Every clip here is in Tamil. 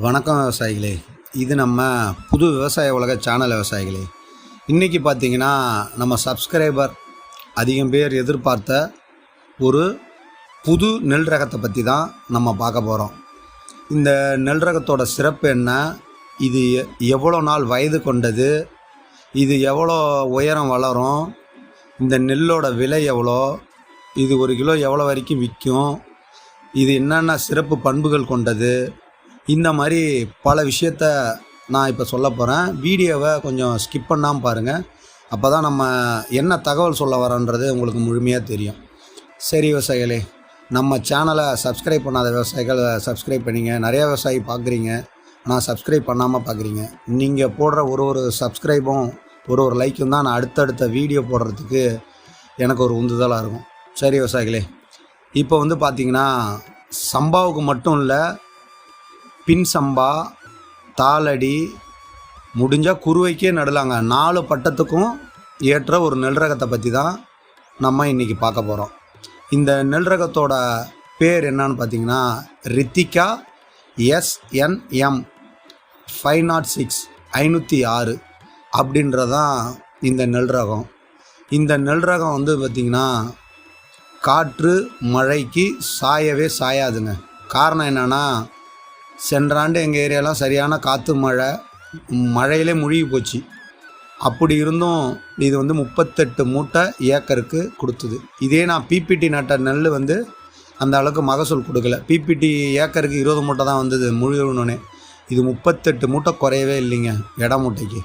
வணக்கம் விவசாயிகளே. இது நம்ம புது விவசாய உலக சேனல் விவசாயிகளே. இன்றைக்கி பார்த்தீங்கன்னா நம்ம சப்ஸ்கிரைபர் அதிகம் பேர் எதிர்பார்த்த ஒரு புது நெல் ரகத்தை பற்றி தான் நம்ம பார்க்க போகிறோம் இந்த நெல் ரகத்தோட சிறப்பு என்ன? இது எவ்வளோ நாள் வயது கொண்டது? இது எவ்வளோ உயரம் வளரும்? இந்த நெல்லோட விலை எவ்வளோ? இது ஒரு கிலோ எவ்வளோ வரைக்கும் விற்கும்? இது என்னென்ன சிறப்பு பண்புகள் கொண்டது? இந்த மாதிரி பல விஷயத்த நான் இப்போ சொல்ல போகிறேன் வீடியோவை கொஞ்சம் ஸ்கிப் பண்ணாமல் பாருங்கள் அப்போ தான் நம்ம என்ன தகவல் சொல்ல வரோன்றது உங்களுக்கு முழுமையாக தெரியும். சரி விவசாயிகளே நம்ம சேனலை சப்ஸ்கிரைப் பண்ணாத விவசாயிகள் சப்ஸ்கிரைப் பண்ணிங்க. நிறையா விவசாயி பார்க்குறீங்க ஆனால் சப்ஸ்கிரைப் பண்ணாமல் பார்க்குறீங்க நீங்கள் போடுற ஒரு ஒரு சப்ஸ்கிரைபும் ஒரு ஒரு லைக்கும் தான் நான் அடுத்தடுத்த வீடியோ போடுறதுக்கு எனக்கு ஒரு உந்துதலாக இருக்கும். சரி விவசாயிகளே இப்போ வந்து பார்த்திங்கன்னா சம்பாவுக்கு மட்டும் இல்லை பின் சம்பா தாளடி முடிஞ்சால் குருவைக்கே நடலாங்க. நாலு பட்டத்துக்கும் ஏற்ற ஒரு நெல் ரகத்தை பற்றி தான் நம்ம இன்றைக்கி பார்க்க போகிறோம் இந்த நெல் ரகத்தோட பேர் என்னன்னு பார்த்தீங்கன்னா Rithika S N M five naught six ஐநூற்றி ஆறு அப்படின்றதான் இந்த நெல் ரகம் இந்த நெல் ரகம் வந்து பார்த்திங்கன்னா காற்று மழைக்கு சாயவே சாயாதுங்க. காரணம் என்னென்னா சென்ற ஆண்டு எங்கள் ஏரியாலாம் சரியான காற்று மழை மழையிலே முழுகி போச்சு. அப்படி இருந்தும் இது வந்து முப்பத்தெட்டு மூட்டை ஏக்கருக்கு கொடுத்தது. இதே நான் பிபிடி நட்ட நெல் வந்து அந்த அளவுக்கு மகசூல் கொடுக்கல. பிபிடி ஏக்கருக்கு இருபது மூட்டை தான் வந்தது முழுகணுன்னே இது முப்பத்தெட்டு மூட்டை குறையவே இல்லைங்க இட மூட்டைக்கு.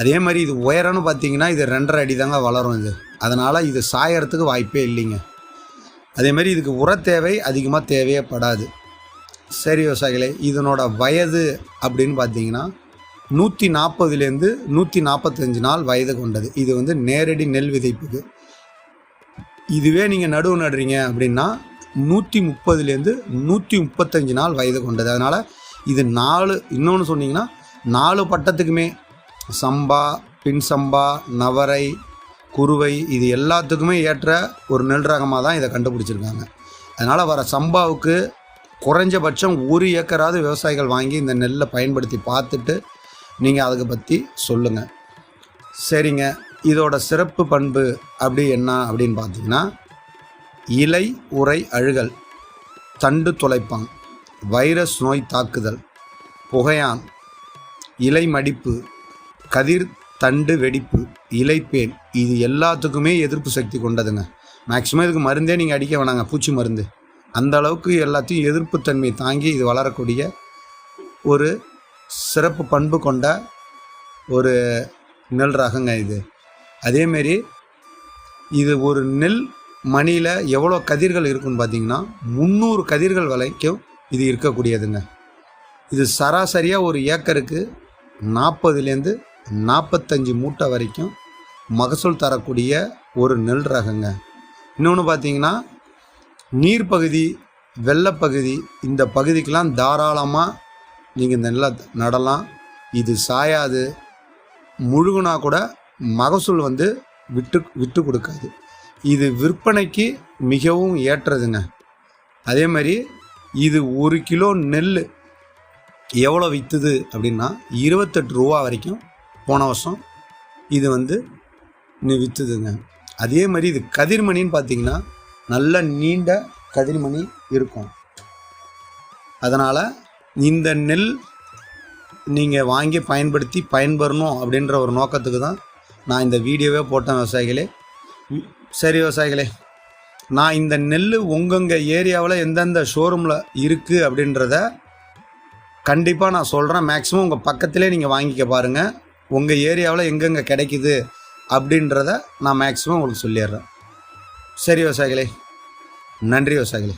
அதே மாதிரி இது உயரம்னு பார்த்தீங்கன்னா இது ரெண்டரை அடி தாங்க வளரும் இது. அதனால் இது சாயறதுக்கு வாய்ப்பே இல்லைங்க. அதே மாதிரி இதுக்கு உர தேவை அதிகமாக தேவையே படாது. சரி விவசாயிகளே இதனோட வயது அப்படின்னு பார்த்தீங்கன்னா நூற்றி நாற்பதுலேருந்து நூற்றி நாற்பத்தஞ்சு நாள் வயது கொண்டது. இது வந்து நேரடி நெல் விதைப்புக்கு. இதுவே நீங்கள் நடுவு நடுறீங்க அப்படின்னா நூற்றி முப்பதுலேருந்து நூற்றி முப்பத்தஞ்சு நாள் வயது கொண்டது. அதனால் இது நாலு இன்னொன்று சொன்னீங்கன்னா நாலு பட்டத்துக்குமே. சம்பா பின் சம்பா நவரை குருவை இது எல்லாத்துக்குமே ஏற்ற ஒரு நெல் ரகமாக தான் இதை கண்டுபிடிச்சிருக்காங்க. அதனால் வர சம்பாவுக்கு குறைஞ்சபட்சம் ஒரு ஏக்கராவது விவசாயிகள் வாங்கி இந்த நெல்லை பயன்படுத்தி பார்த்துட்டு நீங்கள் அதுக்கு பற்றி சொல்லுங்கள் சரிங்க. இதோட சிறப்பு பண்பு அப்படி என்ன அப்படின்னு பார்த்தீங்கன்னா இலை உரை அழுகல் தண்டு துளைப்பான் வைரஸ் நோய் தாக்குதல் புகையான் இலை மடிப்பு கதிர் தண்டு வெடிப்பு இலைப்பேன் இது எல்லாத்துக்குமே எதிர்ப்பு சக்தி கொண்டதுங்க. மேக்ஸிமம் இதுக்கு மருந்தே நீங்கள் அடிக்க வேணாங்க. பூச்சி மருந்து. அந்த அளவுக்கு எல்லாத்தையும் எதிர்ப்புத்தன்மை தாங்கி இது வளரக்கூடிய ஒரு சிறப்பு பண்பு கொண்ட ஒரு நெல் ரகங்க இது. அதேமாரி இது ஒரு நெல் மணியில் எவ்வளோ கதிர்கள் இருக்குன்னு பார்த்தீங்கன்னா முந்நூறு கதிர்கள் வரைக்கும் இது இருக்கக்கூடியதுங்க. இது சராசரியாக ஒரு ஏக்கருக்கு நாற்பதுலேருந்து நாற்பத்தஞ்சு மூட்டை வரைக்கும் மகசூல் தரக்கூடிய ஒரு நெல் ரகங்க. இன்னொன்று பார்த்தீங்கன்னா நீர்ப்பகுதி வெள்ளப்பகுதி இந்த பகுதிக்கெலாம் தாராளமாக நீங்கள் நெல்லை நடலாம். இது சாயாது. முழுகுனா கூட மகசூல் வந்து விட்டு விட்டு கொடுக்காது. இது விற்பனைக்கு மிகவும் ஏற்றதுங்க. அதே மாதிரி இது ஒரு கிலோ நெல் எவ்வளோ விற்றுது அப்படின்னா இருபத்தெட்டு ரூபா வரைக்கும் போன வருஷம் இது வந்து விற்றுதுங்க அதே மாதிரி இது கதிர்மணின்னு பார்த்தீங்கன்னா நல்ல நீண்ட கதிர்மணி இருக்கும். அதனால் இந்த நெல் நீங்கள் வாங்கி பயன்படுத்தி பயன்பெறணும் அப்படின்ற ஒரு நோக்கத்துக்கு தான் நான் இந்த வீடியோவே போட்டேன் விவசாயிகளே. சரி விவசாயிகளே நான் இந்த நெல் உங்கங்க ஏரியாவில் எந்தெந்த ஷோரூமில் இருக்குது அப்படின்றத கண்டிப்பாக நான் சொல்கிறேன் மேக்ஸிமம் உங்கள் பக்கத்திலே நீங்கள் வாங்கிக்க பாருங்கள் உங்கள் ஏரியாவில் எங்கெங்கே கிடைக்குது அப்படின்றத நான் மேக்ஸிமம் உங்களுக்கு சொல்லிடுறேன். சரி விவசாயிகளே நன்றி விவசாயிகளே